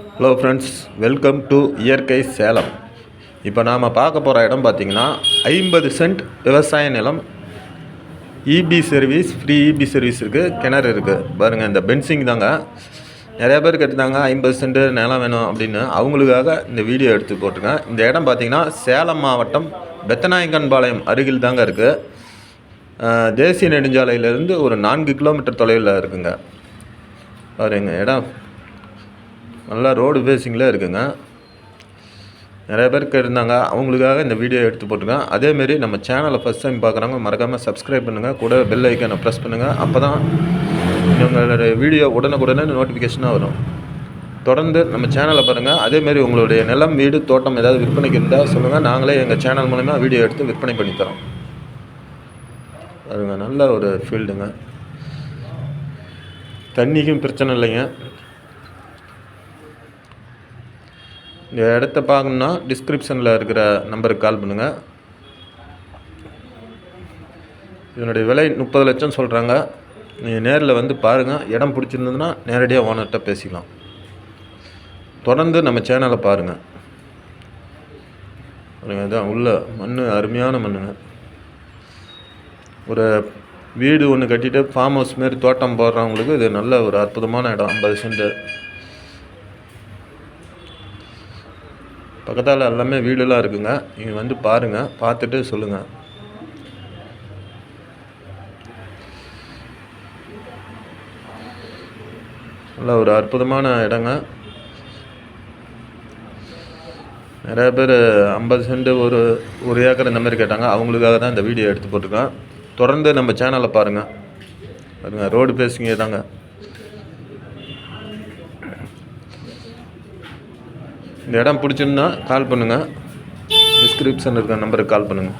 Hello friends welcome to இயற்கை சேலம். இப்போ நாம் பார்க்க போகிற இடம் பார்த்திங்கன்னா ஐம்பது சென்ட் விவசாய நிலம். EB service free EB service இருக்குது கிணறு இருக்குது பாருங்கள் இந்த பென்சிங் தாங்க. நிறைய பேர் கேட்டிருந்தாங்க ஐம்பது சென்ட் நிலம் வேணும் அப்படின்னு. அவங்களுக்காக இந்த வீடியோ எடுத்து போட்டிருக்கேன். இந்த இடம் பார்த்திங்கன்னா சேலம் மாவட்டம் பெத்தநாயக்கன்பாளையம் அருகில் தாங்க இருக்குது தேசிய நெடுஞ்சாலையிலேருந்து ஒரு நான்கு கிலோமீட்டர் தொலைவில் இருக்குங்க. பாருங்க இடம். நல்லா ரோடு ஃபேஸிங்கில் இருக்குங்க. நிறைய பேர் கேட்டிருந்தாங்க. அவங்களுக்காக இந்த வீடியோ எடுத்து போட்டிருக்கேன். அதேமாரி நம்ம சேனலை ஃபஸ்ட் டைம் பார்க்குறவங்க மறக்காமல் சப்ஸ்கிரைப் பண்ணுங்கள் கூட பெல் ஐக்கானை ப்ரெஸ் பண்ணுங்கள் அப்போ தான் எங்களோட வீடியோ உடனுக்குடனே நோட்டிஃபிகேஷனாக வரும். தொடர்ந்து நம்ம சேனலை பாருங்கள் அதேமாரி உங்களுடைய நிலம் வீடு தோட்டம் ஏதாவது விற்பனைக்கு இருந்தால் சொல்லுங்கள் நாங்களே எங்கள் சேனல் மூலமாக வீடியோ எடுத்து விற்பனை பண்ணித்தரோம் அதுங்க நல்ல ஒரு ஃபீல்டுங்க தண்ணிக்கும் பிரச்சனை இல்லைங்க. இந்த இடத்த பார்க்கணுன்னா டிஸ்கிரிப்ஷனில் இருக்கிற நம்பருக்கு கால் பண்ணுங்கள் இதனுடைய விலை முப்பது லட்சம் சொல்கிறாங்க நீங்கள் நேரில் வந்து பாருங்கள் இடம் பிடிச்சிருந்ததுன்னா நேரடியாக ஓனர்கிட்ட பேசிக்கலாம். தொடர்ந்து நம்ம சேனலை பாருங்கள் பாருங்க இதான் உள்ள மண் அருமையான மண்ணுங்க. ஒரு வீடு ஒன்று கட்டிட்டு ஃபார்ம் ஹவுஸ் மாரி தோட்டம் போடுறவங்களுக்கு இது நல்ல ஒரு அற்புதமான இடம். ஐம்பது சென்ட் பக்கத்தால் எல்லாமே வீடுலாம் இருக்குங்க. நீங்கள் வந்து பாருங்கள் பார்த்துட்டு சொல்லுங்கள் நல்ல ஒரு அற்புதமான இடங்க. நிறைய பேர் ஐம்பது சென்ட் ஒரு ஒரு ஏக்கர் இந்த மாதிரி கேட்டாங்க. அவங்களுக்காக தான் இந்த வீடியோ எடுத்து போட்டிருக்கேன். தொடர்ந்து நம்ம சேனலை பாருங்கள் பாருங்க ரோடு பேசுங்க தாங்க. இந்த இடம் பிடிச்சிருந்தா கால் பண்ணுங்கள் டிஸ்கிரிப்ஷன் இருக்க நம்பருக்கு கால் பண்ணுங்கள்